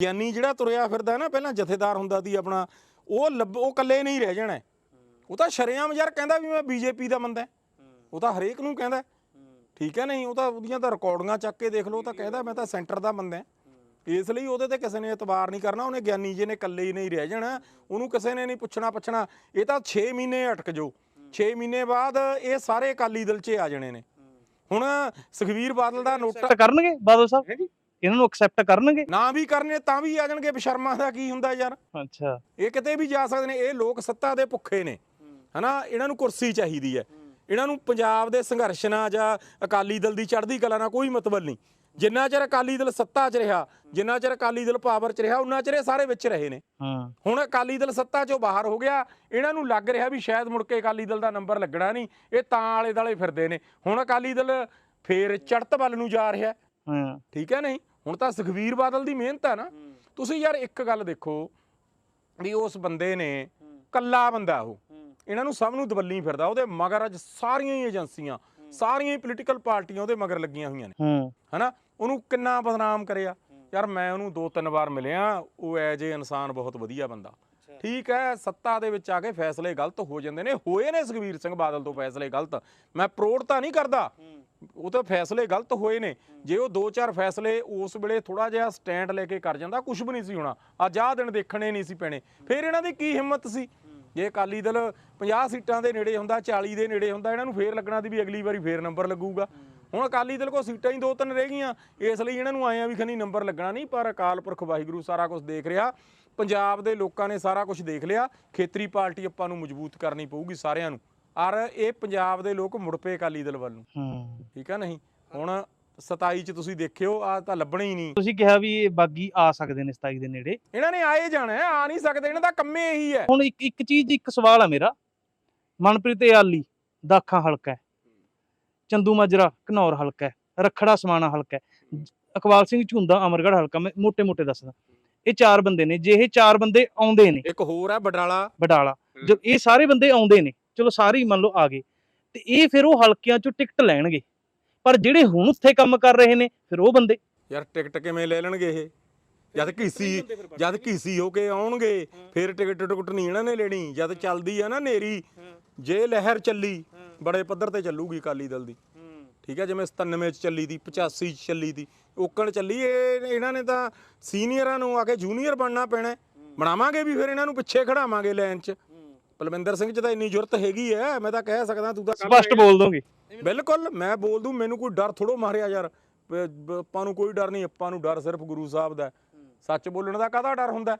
ਗਿਆਨੀ ਜਿਹੜਾ ਤੁਰਿਆ ਫਿਰਦਾ ਨਾ ਪਹਿਲਾਂ ਜਥੇਦਾਰ ਹੁੰਦਾ ਸੀ ਆਪਣਾ ਉਹ ਉਹ ਇਕੱਲੇ ਨਹੀਂ ਰਹਿ ਜਾਣਾ। ਉਹ ਤਾਂ ਸ਼ਰੇਆਮ ਯਾਰ ਕਹਿੰਦਾ ਵੀ ਮੈਂ ਬੀਜੇਪੀ ਦਾ ਬੰਦਾ ਉਹ ਤਾਂ ਹਰੇਕ ਨੂੰ ਕਹਿੰਦਾ ਠੀਕ ਹੈ ਨਹੀਂ ਉਹ ਤਾਂ ਉਹਦੀਆਂ ਤਾਂ ਰਿਕਾਰਡਿੰਗਾਂ ਚੱਕ ਕੇ ਦੇਖ ਲਓ ਤਾਂ ਕਹਿੰਦਾ ਮੈਂ ਤਾਂ ਸੈਂਟਰ ਦਾ ਬੰਦਾ ਇਸ ਲਈ ਉਹਦੇ ਤੇ ਕਿਸੇ ਨੇ ਇਤਬਾਰ ਨਹੀਂ ਕਰਨਾ ਉਹਨੇ ਗਿਆਨੀ ਜੀ ਨੇ ਇਕੱਲੇ ਹੀ ਨਹੀਂ ਰਹਿ ਜਾਣਾ। ਉਹਨੂੰ ਕਿਸੇ ਨੇ ਨਹੀਂ ਪੁੱਛਣਾ ਪੁੱਛਣਾ ਇਹ ਤਾਂ 6 ਮਹੀਨੇ ਅਟਕ ਜਾਓ। 6 ਮਹੀਨੇ ਬਾਅਦ ਇਹ ਸਾਰੇ ਅਕਾਲੀ ਦਲ 'ਚ ਆ ਜਾਣੇ ਨੇ। ਹੁਣ ਸੁਖਵੀਰ ਬਾਦਲ ਦਾ ਨੋਟਾ ਕਰਨਗੇ ਬਾਦਲ ਸਾਹਿਬ? ਇਹਨਾਂ ਨੂੰ ਐਕਸੈਪਟ ਕਰਨਗੇ? ਨਾ ਵੀ ਕਰਨੇ ਤਾਂ ਵੀ ਆ ਜਾਣਗੇ ਬਸ਼ਰਮਾ ਦਾ ਕੀ ਹੁੰਦਾ ਯਾਰ? ਅੱਛਾ। ਇਹ ਕਿਤੇ ਵੀ ਜਾ ਸਕਦੇ ਨੇ ਇਹ ਲੋਕ ਸੱਤਾ ਦੇ ਭੁੱਖੇ ਨੇ। ਹਨਾ? ਇਹਨਾਂ ਨੂੰ ਕੁਰਸੀ ਚਾਹੀਦੀ ਹੈ। ਇਹਨਾਂ ਨੂੰ ਪੰਜਾਬ ਦੇ ਸੰਘਰਸ਼ ਨਾਲ ਜਾਂ ਅਕਾਲੀ ਦਲ ਦੀ ਚੜ੍ਹਦੀ ਕਲਾ ਨਾਲ ਕੋਈ ਮਤਲਬ ਨਹੀਂ। ਜਿੰਨਾ ਚਿਰ ਅਕਾਲੀ ਦਲ ਸੱਤਾ 'ਚ ਰਿਹਾ ਜਿੰਨਾ ਚਿਰ ਅਕਾਲੀ ਦਲ ਪਾਵਰ 'ਚ ਰਿਹਾ ਉਹਨਾਂ ਚਿਰ ਇਹ ਸਾਰੇ ਵਿੱਚ ਰਹੇ ਨੇ। ਹਾਂ। ਹੁਣ ਅਕਾਲੀ ਦਲ ਸੱਤਾ 'ਚੋਂ ਬਾਹਰ ਹੋ ਗਿਆ ਇਹਨਾਂ ਨੂੰ ਲੱਗ ਰਿਹਾ ਵੀ ਸ਼ਾਇਦ ਮੁੜ ਕੇ ਅਕਾਲੀ ਦਲ ਦਾ ਨੰਬਰ ਲੱਗਣਾ ਨਹੀਂ ਇਹ ਤਾਂ ਆਲੇ ਦਾਲੇ ਫਿਰਦੇ ਨੇ। ਹੁਣ ਅਕਾਲੀ ਦਲ ਫੇਰ ਚੜ੍ਹਤ ਵੱਲ ਨੂੰ ਜਾ ਰਿਹਾ। ਹਾਂ। ਠੀਕ ਹੈ ਨਹੀਂ? ਹੁਣ ਤਾਂ ਸੁਖਵੀਰ ਬਾਦਲ ਦੀ ਮਿਹਨਤ ਹੈ ਨਾ। ਤੁਸੀਂ ਯਾਰ ਇੱਕ ਗੱਲ ਦੇਖੋ ਵੀ ਉਸ ਬੰਦੇ ਨੇ ਕੱਲਾ ਬੰਦਾ ਉਹ। ਇਹਨਾਂ ਨੂੰ ਸਭ ਨੂੰ ਦਵੱਲੀ ਫਿਰਦਾ। ਉਹਦੇ ਮਗਰ ਅੱਜ ਸਾਰੀਆਂ ਹੀ ਏਜੰਸੀਆਂ ਸਾਰੀਆਂ ਹੀ ਪੋਲੀਟੀਕਲ ਪਾਰਟੀਆਂ ਉਹਦੇ ਮਗਰ ਲੱਗੀਆਂ ਹੋਈਆਂ ਨੇ। ਹਾਂ। ਹਨਾ? ਉਹਨੂੰ ਕਿੰਨਾ ਬਦਨਾਮ ਕਰਿਆ। ਯਾਰ ਮੈਂ ਉਹਨੂੰ ਦੋ ਤਿੰਨ ਵਾਰ ਮਿਲਿਆ। ਉਹ ਐਜ ਏ ਇਨਸਾਨ ਬਹੁਤ ਵਧੀਆ ਬੰਦਾ। ਠੀਕ ਹੈ ਸੱਤਾ ਦੇ ਵਿੱਚ ਆ ਕੇ ਫੈਸਲੇ ਗਲਤ ਹੋ ਜਾਂਦੇ ਨੇ। ਹੋਏ ਨੇ ਸੁਖਵੀਰ ਸਿੰਘ ਬਾਦਲ ਤੋਂ ਫੈਸਲੇ ਗਲਤ। ਮੈਂ ਪ੍ਰੋੜ ਤਾਂ ਨਹੀਂ ਕਰਦਾ। ਉਹ ਤਾਂ ਫੈਸਲੇ ਗਲਤ ਹੋਏ ਨੇ। ਜੇ ਉਹ ਦੋ ਚਾਰ ਫੈਸਲੇ ਉਸ ਵੇਲੇ ਥੋੜਾ ਜਿਹਾ ਸਟੈਂਡ ਲੈ ਕੇ ਕਰ ਜਾਂਦਾ ਕੁਝ ਵੀ ਨਹੀਂ ਸੀ ਹੋਣਾ। ਅੱਜ ਆਹ ਦਿਨ ਦੇਖਣੇ ਨਹੀਂ ਸੀ ਪੈਣੇ। ਫਿਰ ਇਹਨਾਂ ਦੀ ਕੀ ਹਿੰਮਤ ਸੀ? ਜੇ ਅਕਾਲੀ ਦਲ 50 ਸੀਟਾਂ ਦੇ ਨੇੜੇ ਹੁੰਦਾ 40 ਦੇ ਨੇੜੇ ਹੁੰਦਾ, ਇਹਨਾਂ ਨੂੰ ਫੇਰ ਲੱਗਣਾ ਦੀ ਵੀ ਅਗਲੀ ਵਾਰੀ ਫੇਰ ਨੰਬਰ ਲੱਗੂਗਾ। ਹੁਣ ਅਕਾਲੀ ਦਲ ਕੋ ਸੀਟਾਂ ਹੀ ਦੋ ਤਿੰਨ ਰਹਿ ਗਈਆਂ। ਇਸ ਲਈ ਇਹਨਾਂ ਨੂੰ ਆਏ ਆ ਵੀ ਖਨੀ ਨੰਬਰ ਲੱਗਣਾ ਨਹੀਂ, ਪਰ ਅਕਾਲ ਪੁਰਖ ਵਾਹਿਗੁਰੂ ਸਾਰਾ ਕੁਝ ਦੇਖ ਰਿਹਾ। ਪੰਜਾਬ ਦੇ ਲੋਕਾਂ ਨੇ ਸਾਰਾ ਕੁਝ ਦੇਖ ਲਿਆ। ਖੇਤਰੀ ਪਾਰਟੀ ਆਪਾਂ ਨੂੰ ਮਜ਼ਬੂਤ ਕਰਨੀ ਪਊਗੀ ਸਾਰਿਆਂ ਨੂੰ। ਔਰ ਇਹ ਪੰਜਾਬ ਦੇ ਲੋਕ ਮੁੜ ਪਏ ਦਲ ਵੱਲ ਨੂੰ। ਠੀਕ ਆ ਨਹੀਂ? ਹੁਣ 27 ਚ ਤੁਸੀਂ ਦੇਖਿਓ ਆ ਤਾਂ ਲੱਭਣਾ ਨਹੀਂ। ਤੁਸੀਂ ਕਿਹਾ ਵੀ ਇਹ ਬਾਗੀ ਆ ਸਕਦੇ ਨੇ 27 ਦੇ ਨੇੜੇ। ਇਹਨਾਂ ਨੇ ਆਏ ਜਾਣਾ ਆ ਨਹੀਂ ਸਕਦੇ ਇਹਨਾਂ ਦਾ ਕੰਮੇ ਇਹੀ ਹੈ। ਹੁਣ ਇੱਕ ਇੱਕ ਚੀਜ਼ ਇੱਕ ਸਵਾਲ ਆ ਮੇਰਾ। ਮਨਪ੍ਰੀਤ ਆਲੀ ਦਾਖਾ ਹਲਕਾ ਹੈ। ਚੰਦੂ ਮਾਜਰਾ ਘਨੌਰ ਹਲਕਾ ਹੈ। ਰਖੜਾ ਸਮਾਣਾ ਹਲਕਾ ਹੈ। ਅਕਵਾਲ ਸਿੰਘ ਝੁੰਦਾ ਅਮਰਗੜ ਹਲਕਾ ਮੈਂ ਮੋٹے ਮੋਟੇ ਦੱਸਦਾ। ਇਹ ਚਾਰ ਬੰਦੇ ਨੇ। ਜੇ ਇਹ ਚਾਰ ਬੰਦੇ ਆਉਂਦੇ ਨੇ ਇੱਕ ਹੋਰ ਹੈ ਬਡਾਲਾ। ਬਡਾਲਾ। ਜੋ ਇਹ ਸਾਰੇ ਬੰਦੇ ਆਉਂਦੇ ਨੇ ਚਲੋ ਸਾਰੇ ਹੀ ਮੰਨ ਲਓ ਆ ਗਏ। ਤੇ ਇਹ ਫਿਰ ਉਹ ਹਲਕਿਆਂ ਚੋਂ ਟਿਕਟ ਲੈਣਗੇ। ਪਰ ਜਿਹੜੇ ਹੁਣ ਉੱਥੇ ਕੰਮ ਕਰ ਰਹੇ ਨੇ ਫਿਰ ਉਹ ਬੰਦੇ। ਯਾਰ ਟਿਕਟ ਕਿਵੇਂ ਲੈ ਲੈਣਗੇ ਇਹ? ਜਦ ਕੀਸੀ ਜਦ ਕੀਸੀ ਹੋ ਕੇ ਆਉਣਗੇ ਫਿਰ ਟਿਕਟ ਟੁਕਟ ਨਹੀਂ ਇਹਨਾਂ ਨੇ ਲੈਣੀ। ਜਦ ਚੱਲਦੀ ਆ ਨਾ ਨੇਰੀ ਜੇ ਲਹਿਰ ਚੱਲੀ ਬੜੇ ਪੱਧਰ ਤੇ ਚੱਲੂਗੀ ਅਕਾਲੀ ਦਲ ਦੀ। ਠੀਕ ਹੈ ਜਿਵੇਂ 97 ਚ ਚੱਲੀ ਦੀ 85 ਚ ਚੱਲੀ ਦੀ ਓਕਣ ਚੱਲੀ ਇਹ ਇਹਨਾਂ ਨੇ ਤਾਂ ਸੀਨੀਅਰਾਂ ਨੂੰ ਆ ਕੇ ਜੂਨੀਅਰ ਬਣਨਾ ਪੈਣਾ। ਬਣਾਵਾਂਗੇ ਵੀ ਫਿਰ ਇਹਨਾਂ ਨੂੰ ਪਿੱਛੇ ਖੜਾਵਾਂਗੇ ਲਾਈਨ 'ਚ। ਬਲਵਿੰਦਰ ਸਿੰਘ 'ਚ ਤਾਂ ਇੰਨੀ ਜ਼ਰੂਰਤ ਹੈਗੀ ਹੈ ਮੈਂ ਤਾਂ ਕਹਿ ਸਕਦਾ ਤੂੰ ਤਾਂ ਸਪਸ਼ਟ ਬੋਲ ਦੋਗੇ ਬਿਲਕੁਲ ਮੈਂ ਬੋਲ ਦੂੰ ਮੈਨੂੰ ਕੋਈ ਡਰ ਥੋੜੋ ਮਾਰਿਆ ਯਾਰ ਆਪਾਂ ਨੂੰ ਕੋਈ ਡਰ ਨਹੀਂ ਆਪਾਂ ਨੂੰ ਡਰ ਸਿਰਫ ਗੁਰੂ ਸਾਹਿਬ ਦਾ। ਸੱਚ ਬੋਲਣ ਦਾ ਕਾਹਦਾ ਡਰ ਹੁੰਦਾ?